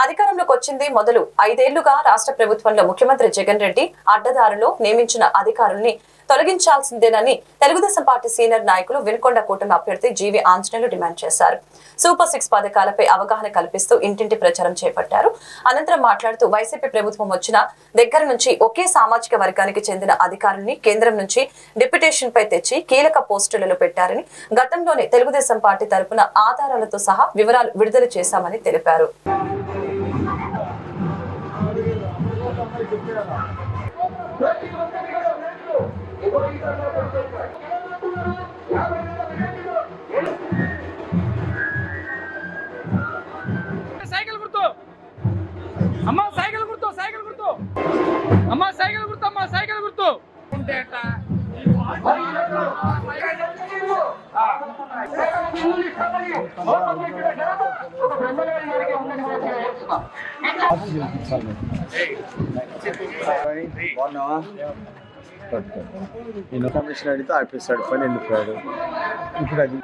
అధికారంలోకి వచ్చింది మొదలు ఐదేళ్ళుగా రాష్ట్ర ప్రభుత్వంలో ముఖ్యమంత్రి జగన్ రెడ్డి అడ్డదారులో నియమించిన అధికారుల్ని తొలగించాల్సిందేనని తెలుగుదేశం పార్టీ సీనియర్ నాయకులు వినుకొండ కూటమి అభ్యర్థి జీవి ఆంజనేయులు డిమాండ్ చేశారు. సూపర్ సిక్స్ పథకాలపై అవగాహన కల్పిస్తూ ఇంటింటి ప్రచారం చేపట్టారు. అనంతరం మాట్లాడుతూ వైసీపీ ప్రభుత్వం వచ్చిన దగ్గర నుంచి ఒకే సామాజిక వర్గానికి చెందిన అధికారుల్ని కేంద్రం నుంచి డిప్యుటేషన్ పై తెచ్చి కీలక పోస్టులలో పెట్టారని గతంలోనే తెలుగుదేశం పార్టీ తరపున ఆధారాలతో సహా వివరాలు విడుదల చేశామని తెలిపారు. సైకిల్ గుర్తు. అమ్మ సైకిల్ గుర్తు సైకిల్ గుర్తు. అమ్మ సైకిల్ గుర్తు అమ్మ సైకిల్ గుర్తు. ఉంటే ఎట్టా? బాగున్నావా నేను కమిషన్ అడిగితే ఆపేస్తాడు పని వెళ్ళిపోయాడు ఇప్పుడు అది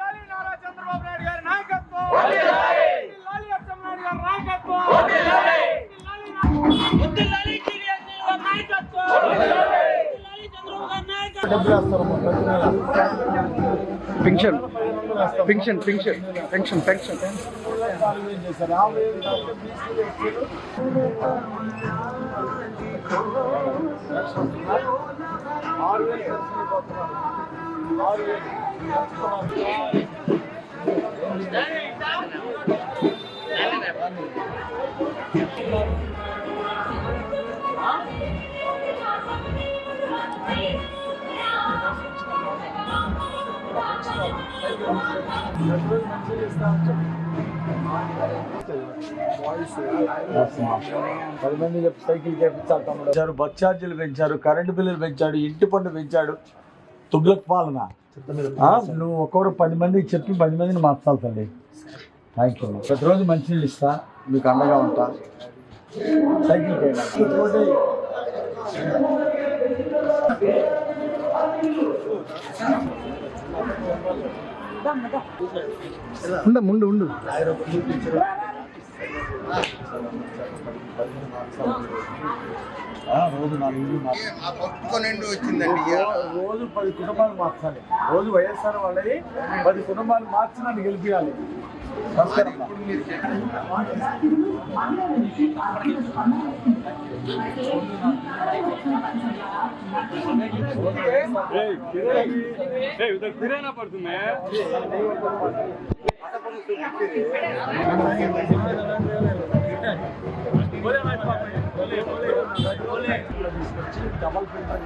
డబ్బులు వేస్తారు అమ్మా, ప్రతి నెల. Pension pension pension pension pension పది మంది సైకిల్ చేపించాలి పెంచారు బస్ ఛార్జీలు పెంచారు కరెంటు బిల్లులు పెంచాడు ఇంటి పన్ను పెంచాడు. తుగ్లక్ పాలన. నువ్వు ఒక్కొక్కరు పది మందికి చెప్పి పది మందిని మార్చాలి తల్లి. థ్యాంక్ యూ ప్రతిరోజు మంచినీళ్ళు ఇస్తా మీకు అండగా ఉంటా. సైకిల్ ప్రతిరోజు. ఉండ ముందు ఉండు. ఆ, రోజు నాలుగు ఇల్లు మార్చాలి. ఆ పట్టుకొనిండి వచ్చిందండి రోజు పది కుటుంబాలు మార్చాలి. రోజు వైఎస్ఆర్ వాళ్ళని పది కుటుంబాలు మార్చి నన్ను గెలిపించాలి నమస్కారం డబల్ ఫిల్టర్